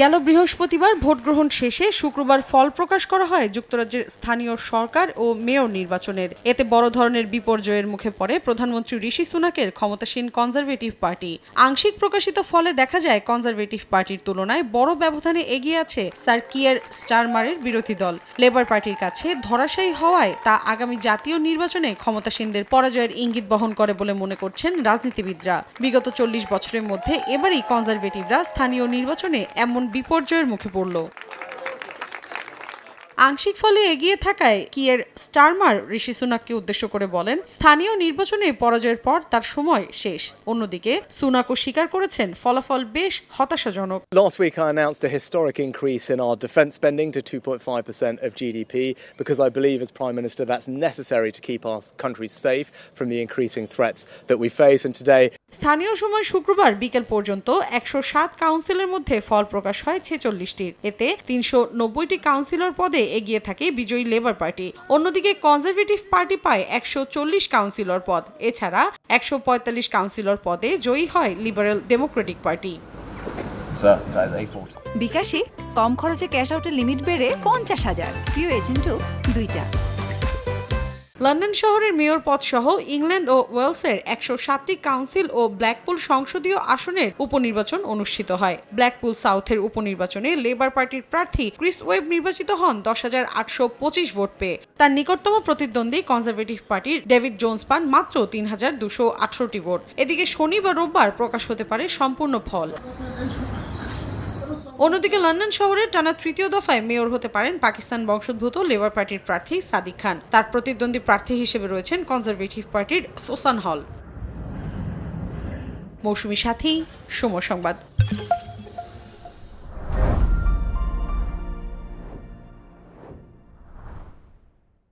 গেল বৃহস্পতিবার ভোট গ্রহণ শেষে শুক্রবার ফল প্রকাশ করা হয়। যুক্তরাজ্যের স্থানীয় সরকার ও মেয়র নির্বাচনের। এতে বড় ধরনের বিপর্যয়ের মুখে পড়ে প্রধানমন্ত্রী ঋষি সুনাকের ক্ষমতাসীন কনজারভেটিভ পার্টি। আংশিক প্রকাশিত ফলে দেখা যায়, কনজারভেটিভ পার্টির তুলনায় বড় ব্যবধানে এগিয়ে আছে স্যার কিয়ার স্টারমারের বিরোধী দল। লেবার পার্টির কাছে ধরাশায়ী হওয়ায় তা আগামী জাতীয় নির্বাচনে ক্ষমতাসীনদের পরাজয়ের ইঙ্গিত বহন করে বলে মনে করছেন রাজনীতিবিদরা। বিগত চল্লিশ বছরের মধ্যে এবারই কনজারভেটিভরা স্থানীয় নির্বাচনে এমন বিপর্যয়ের মুখে পড়ল। আংশিক ফলে এগিয়ে থাকায় কিয়ের স্টারমার ঋষি সুনাককে উদ্দেশ্য করে বলেন স্থানীয় নির্বাচনে পরাজয়ের পর তার সময় শেষ অন্যদিকে সুনাকও স্বীকার করেছেন ফলাফল বেশ হতাশাজনক Last week, I announced a historic increase in our defence spending to 2.5% of GDP because I believe, as Prime Minister, that's necessary to keep our country safe from the increasing threats that we face. And today, স্থানীয় সময় শুক্রবার বিকেল পর্যন্ত একশো সাত কাউন্সিলের মধ্যে ফল প্রকাশ হয় ছেচল্লিশটির এতে তিনশো নব্বইটি কাউন্সিলর পদে এগিয়ে থাকে বিজয়ী লেবার পার্টি। অন্যদিকে কনজারভেটিভ পার্টি পায় একশো চল্লিশ কাউন্সিলর পদ। এছাড়া একশো পঁয়তাল্লিশ কাউন্সিলর পদে জয়ী হয় Liberal Democratic Party. Sir, that is 840. বিকাশে কম খরচে ক্যাশ আউটের লিমিট বেড়ে পঞ্চাশ হাজার। প্রিয় এজেন্টও দুইটা। লন্ডন শহরের মেয়র পদ সহ ইংল্যান্ড ও ওয়েলসের একশো সাতটি কাউন্সিল ও ব্ল্যাকপুল সংসদীয় আসনের উপনির্বাচন অনুষ্ঠিত হয়। ব্ল্যাকপুল সাউথের উপনির্বাচনে লেবার পার্টির প্রার্থী ক্রিস ওয়েব নির্বাচিত হন দশ হাজার আটশো পঁচিশ ভোট পেয়ে। তার নিকটতম প্রতিদ্বন্দ্বী কনজারভেটিভ পার্টির ডেভিড জোন্স পান মাত্র তিন হাজার দুশো আঠারোটি ভোট। এদিকে শনি বা রোববার প্রকাশ হতে পারে সম্পূর্ণ ফল। অন্যদিকে লন্ডন শহরের টানা তৃতীয় দফায় মেয়র হতে পারেন পাকিস্তান বংশোদ্ভূত লেবার পার্টির প্রার্থী সাদিক খান। তার প্রতিদ্বন্দ্বী প্রার্থী হিসেবে রয়েছেন কনজারভেটিভ পার্টির সোসান হল। মৌসুমি সাথী সময় সংবাদ।